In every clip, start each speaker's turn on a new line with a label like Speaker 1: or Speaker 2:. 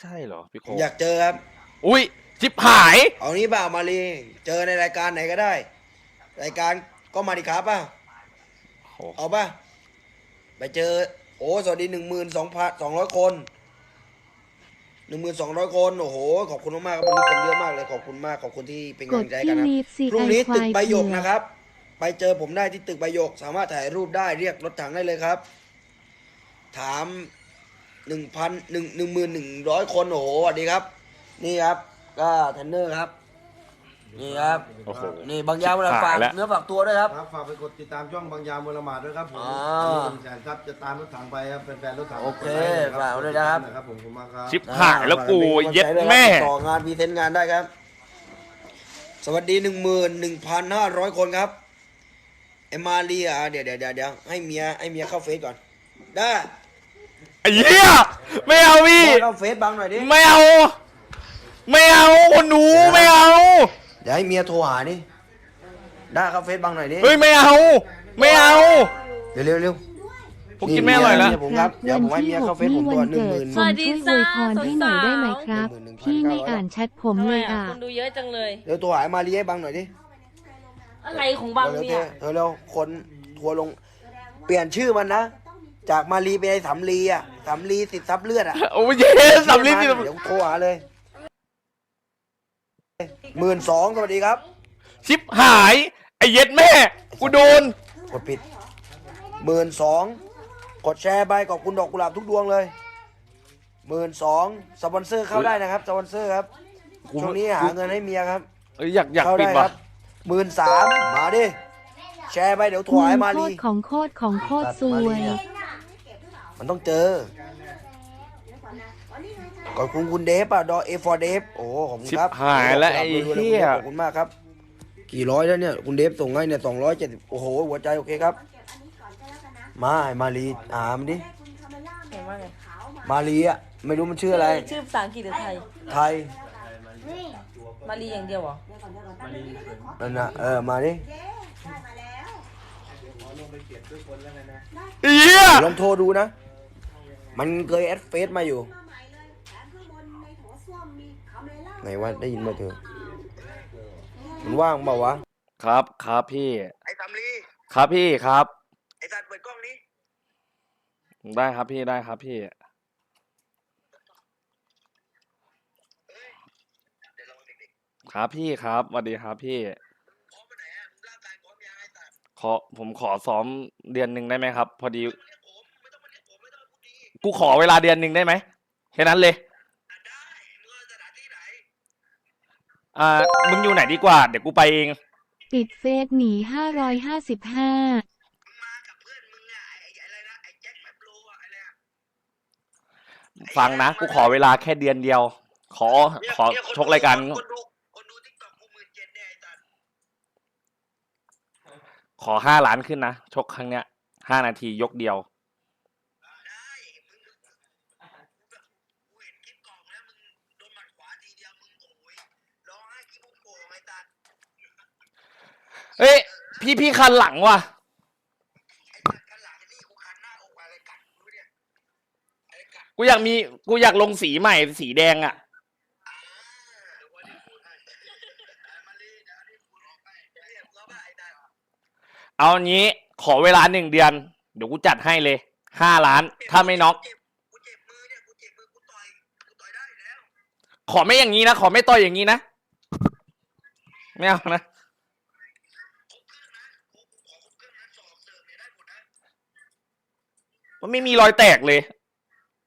Speaker 1: ใช่เหรอพี่โค
Speaker 2: อยากเจอครับ
Speaker 1: อุ้ยจิบหาย
Speaker 2: เอานี้เปล่ามาลีเจอในรายการไหนก็ได้ รายการก็มาดิครับป่ะ
Speaker 1: โอ้
Speaker 2: เอาป่ะไปเจอ โอ้สวัสดีหนึ่งหมื่นสองพันสองร้อยคนหนึ่งหมื่นสองร้อยคนโอ้โหขอบคุณมากๆครับวันนี้คนเยอะมากเลยขอบคุณมากขอบคุณที่เป็น
Speaker 3: ก
Speaker 2: กำลั
Speaker 3: ด
Speaker 2: งใจ
Speaker 3: ที่
Speaker 2: กันนะ
Speaker 3: ลีฟซี
Speaker 2: พรุ่ง
Speaker 3: ไอ
Speaker 2: นี้
Speaker 3: ควา
Speaker 2: ตึก
Speaker 3: ย
Speaker 2: ใบหยก
Speaker 3: เผือก
Speaker 2: นะครับ ไปเจอผมได้ที่ตึกใบหยก สามารถถ่ายรูปได้เรียกรถถังได้เลยครับ ถาม หนึ่งพันหนึ่งหนึ่งหมื่นหนึ่งร้อยคนโอ้โหสวัสดีครับ นี่ครับ ก็เทรนเนอร์ครับ นี่ครับ
Speaker 1: โอ้โห
Speaker 2: นี่บางยาเวลาฝาก
Speaker 1: หายแล้ว
Speaker 2: เนื้อฝากตัวด้วยครับ
Speaker 4: ครับฝากไปกดติดตามช่องบางยามวลมาดด้วยครับผม
Speaker 2: อ่า
Speaker 4: หนึ่งแสนครับจะตามรถถังไปครับแฟนๆรถถัง
Speaker 2: โอเค
Speaker 4: กดไลค์
Speaker 2: ฝากด้วยนะครับ
Speaker 4: นะครับผมขอบคุณมากครับ
Speaker 1: ชิบหายแล้วกูเย็ดแม่
Speaker 2: ต่องานพรีเซนต์งานได้ครับ สวัสดีหนึ่งหมื่นหนึ่งพันห้าร้อยคนครับ เอมมาเรียเดี๋ยวเดี๋ยวเดี๋ยวเดี๋ยวให้เมียให้เมียเข้าเฟซก่อน ได้
Speaker 1: ไอ้เหี้ยไม่เอาพี่
Speaker 2: บอยเข้าเฟซบังหน่อยดิ
Speaker 1: ไม่เอา ไม่เอาคนหนูไม่เอา
Speaker 2: เดี๋ยวให้เมียโทรหานี่ได้เข้าเฟซบังหน่อยดิ
Speaker 1: เฮ้ยไม่เอา ไม่เอา
Speaker 2: เร็วเร็วเร็ว
Speaker 1: ผมกินไม่อร่อยแล้ว
Speaker 2: เมีผมครับเดี๋ยวผมให้เมียเข้าเฟซผมตัวหนึ่งหมื่น
Speaker 3: ผมช่วยอวยพรให้หน่อยได้ไหมครับ
Speaker 2: 11,900
Speaker 3: พี่ไม่อ่านแชทผม
Speaker 5: ทำไม
Speaker 3: เลย
Speaker 5: อะ
Speaker 3: อะ
Speaker 5: คนดูเยอะจังเลย
Speaker 2: เร็วตัวหายมารีให้บังหน่อยดิ
Speaker 5: อะไรของบัง
Speaker 2: เร็ว
Speaker 5: เนี่ย
Speaker 2: ๆเธอเร็วคนทัวร์ลง เปลี่ยนชื่อมันนะ จากมารีเป็นไอ้สำลีอะสำลีติดซับเลือดอะ
Speaker 1: โอ้ยเย้สำลีสิ
Speaker 2: เดี๋ยวโทรหาเลยหมื่นสองสวัสดีครับ
Speaker 1: ชิบหาย ไอ้เย็ดแม่ กูโดน
Speaker 2: กดปิดหมื่นสองกดแชร์ไปขอบคุณดอกกุหลาบทุกดวงเลยหมื่นสองสปอนเซอร์เข้าได้นะครับสปอนเซอร์ครับ
Speaker 1: กู
Speaker 2: ช่วงนี้หาเงินให้เมียครับ
Speaker 1: เอ้ยอยากอยาก
Speaker 2: เข้า
Speaker 1: ปิด
Speaker 2: ได้ค
Speaker 1: ว่ะ
Speaker 2: รับหมื่นสามมาดิแชร์ไปเดี๋ยวถวายมา
Speaker 3: โค
Speaker 2: ลี
Speaker 3: ตรของโคตรของโคตรซวย
Speaker 2: มั นต้องเจอขอบคุณคุณเดฟอะดอเอฟอร์เดฟโอ้ขอบคุณ
Speaker 1: ชิบ
Speaker 2: ครับ
Speaker 1: หายแล้วไอ้
Speaker 2: ขอบคุณ
Speaker 1: เหี้ย
Speaker 2: ขอบคุณมากครับ กี่ร้อยแล้วเนี่ย คุณเดฟส่งให้เนี่ยสองร้อยเจ็ดสิบโอ้โห หัวใจโอเคครับ มาให้มาลีถามดิ
Speaker 5: เห็นว่าไง
Speaker 2: มาลีอะไม่รู้มันชื่ออะไร
Speaker 5: ชื่อภาษาอังกฤษหรือไทย
Speaker 2: ไทย
Speaker 5: มารีอย่างเดียวเหรอ
Speaker 2: นั่นนะเออ มาดิ
Speaker 1: ไอ้เหี้ย
Speaker 2: ลองโทรดูนะ มันเคยแอดเฟซมาอยู่ ไหนว่าได้ยินมาเถอะมันว่างเปล่าวะ
Speaker 1: ครับครับพี่
Speaker 2: ไอ้สำลี
Speaker 1: ครับพี่ครับ
Speaker 2: ไอ้สัตว์เปิดกล้องนี้
Speaker 1: ได้ครับพี่ได้ครับพี่ครับพี่ครับสวัสดีครับพี่ขอผมขอซ้อมเดือนหนึ่งได้ไหมครับ พอดี กูขอเวลาเดือนหนึ่งได้ไหมแค่นั้นเลยอ่ามึงอยู่ไหนดีกว่า เดี๋ยวกูไปเอง
Speaker 3: ติดเฟซหนีห้าร้อยห้าสิบห้า
Speaker 1: ฟังนะ กูขอเวลาแค่เดือนเดียว ขอขอชกรายการ
Speaker 2: คนดูคนดูทิกตอกกูหมื่นเจ็ดเนี่ยไอ้สัตว์
Speaker 1: ขอห้าล้านขึ้นนะ ชกครั้งเนี้ยห้านาทียกเดียว
Speaker 2: กูเห็นคลิปกล่องแล้วมึงโดนหมัดขวาทีเดียวมึงโอ้ยร้องไห้ขี้มุกโป่งไอ้สัตว์
Speaker 1: เฮ้ย พี่พี่คันหลังว่ะ
Speaker 2: กูอยา
Speaker 1: กมีกูอยากลงสีใหม่สีแดงอะ
Speaker 2: เอา
Speaker 1: งี้ขอเวลาหนึ่งเดือน เดี๋ยวกูจัดให้เลยห้าล้าน ถ้าไม่น็อกขอไม่อย่างนี้นะ ขอไม่ต่อยอย่างนี้นะ ไม่เอานะ มันไม่มีรอยแตกเลย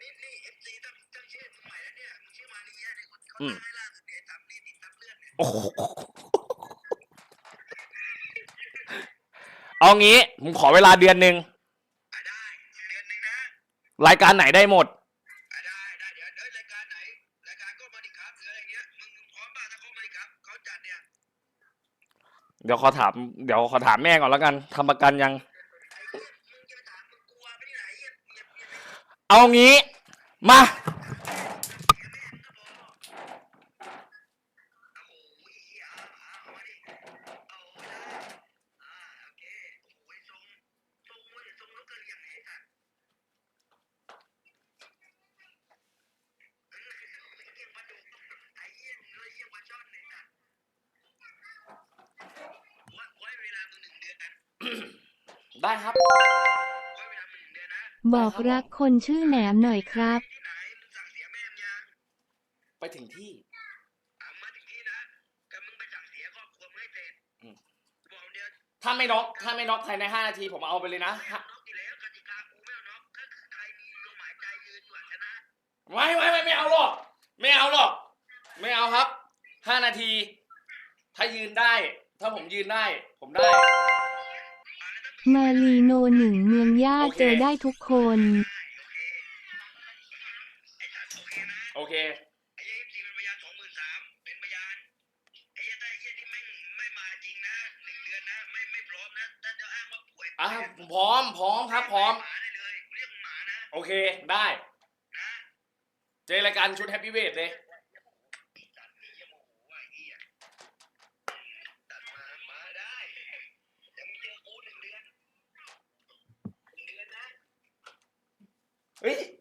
Speaker 2: นี่นี่เอฟซีตั้งตั้งชื่อมึงใหม่แล้วเนี่ยมึงชื่อมาลีอะเดี๋ยวเขา
Speaker 1: อืม
Speaker 2: ตั้งให้ล่าสุดเนี่ยทำนี่ติดตับเลือดเนี่ย
Speaker 1: โอ้โหเอางี้ผมขอเวลาเดือนหนึ่ง
Speaker 2: อะได้เดือนหนึ่งนะ
Speaker 1: รายการไหนได้หมด
Speaker 2: อะได้ได้เดี๋ยวเดี๋ยวรายการไหนรายการก็มาดิครับหรืออะไรเงี้ยมึงมึงพร้อมป่ะถ้าเขามาดิครับเขาจัดเนี่ย
Speaker 1: เดี๋ยวขอถาม เดี๋ยวขอถามแม่ก่อนแล้วกันทำประกันยัง
Speaker 2: เอา
Speaker 1: งี้ มา
Speaker 2: ได้ครั
Speaker 1: บ
Speaker 3: บอกรักคนชื่อแหนมหน่อยครับ
Speaker 1: ไปถึงที่อืมถ้าไม่น็อกถ้าไม่น็อกภายในห้านาทีผมเอาไปเลยนะฮะไม่ไม่ไม่ไม่เอาหรอก ไม่เอาหรอก ไม่เอาครับห้านาที ถ้ายืนได้ ถ้าผมยืนได้ ผมได้
Speaker 3: มาลีโนหนึ่งเมืองย่า
Speaker 1: โอเค
Speaker 3: เจอได้ทุกคน
Speaker 1: โอเคอะผมพร้อมพร้อมครับพร้อม โอเคได้ เจอรายการชุดแฮปปี้เวทเลย เฮ้ย มึ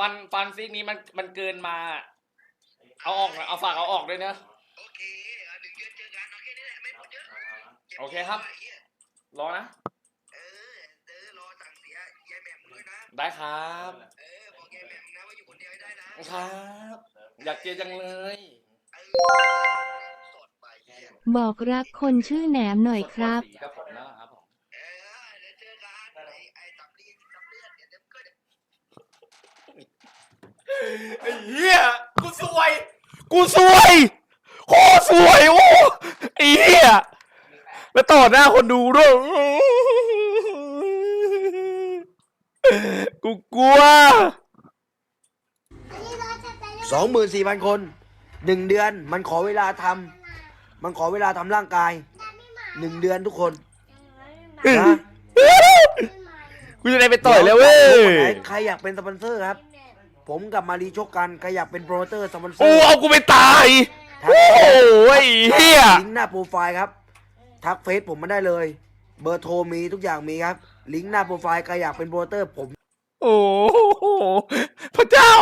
Speaker 1: ฟันฟันซีกนี้มันมันเกินมา เอาออกหน่อยเอาฝากเอาออกด้วยเนอะโอเคครับรอนะ ได้ครับครับ อยากเจอจังเลย
Speaker 3: บอกรักคนชื่อแหนมหน่อยครับ
Speaker 1: กับผมแล้วครับ ไอ้เหี้ยกูสวยกูสวยโคตรสวยโอ้ไอ้เหี้ยแล้วต่อหน้าคนดูด้วยกูกลัว
Speaker 2: สองหมื่นสี่พันคนหนึ่งเดือนมันขอเวลาทำมันขอเวลาทำร่างกายหนึ่งเดือนทุกคนนะ
Speaker 1: กูจะได้ไปต่อยแล้วเว้ย
Speaker 2: ดี๋คนไหนใครอยากเป็นสปอนเซอร์ครับ ผมกับมารีชกกันใครอยากเป็นโปรโมเตอร์สปอนเซอ
Speaker 1: โอ้
Speaker 2: ร์
Speaker 1: เอากูไปตาย
Speaker 2: ทั
Speaker 1: โอ้
Speaker 2: ก
Speaker 1: ยเฮีย
Speaker 2: ลิงก์หน้าโปรไฟล์ครับ ทักเฟซผมมาได้เลย เบอร์โทรมีทุกอย่างมีครับ ลิงก์หน้าโปรไฟล์ใครอยากเป็นโปรโมเตอร์ผม
Speaker 1: โอ้โหพระเจ้า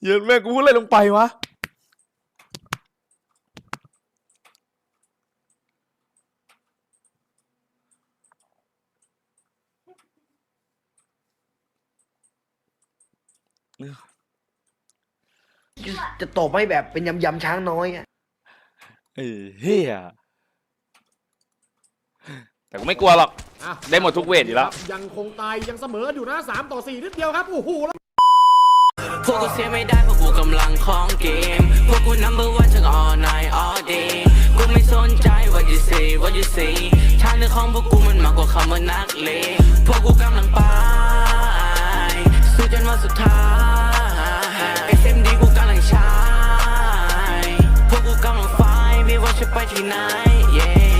Speaker 1: เหี้ย็นแม่กูพูดอะไรลงไปวะ
Speaker 2: จะตบให้แบบเป็นยำยำๆช้างน้อยอะ
Speaker 1: เอ้ยเฮียแต่กูไม่กลัวหรอก
Speaker 6: อะ
Speaker 1: ได้หมดทุกเวทอยู่แล้ว
Speaker 6: ยังคงตายยังเสมออยู่นะ3ต่อ4นิดเดียวครับโอ้โหแล้ว
Speaker 7: พวกกูเสียไม่ได้เพราะกูกำลังของเกม พวกกู number one ทั้ง all night all day กูไม่สนใจ what you say what you say ทางเดินของพวกกูมันมากกว่าคำว่านักเลงพวกกูกำลังไป สู้จนวันสุดท้าย SMD กูกำลังใช้พวกกูกำลังไฟไม่ว่าจะไปที่ไหน yeah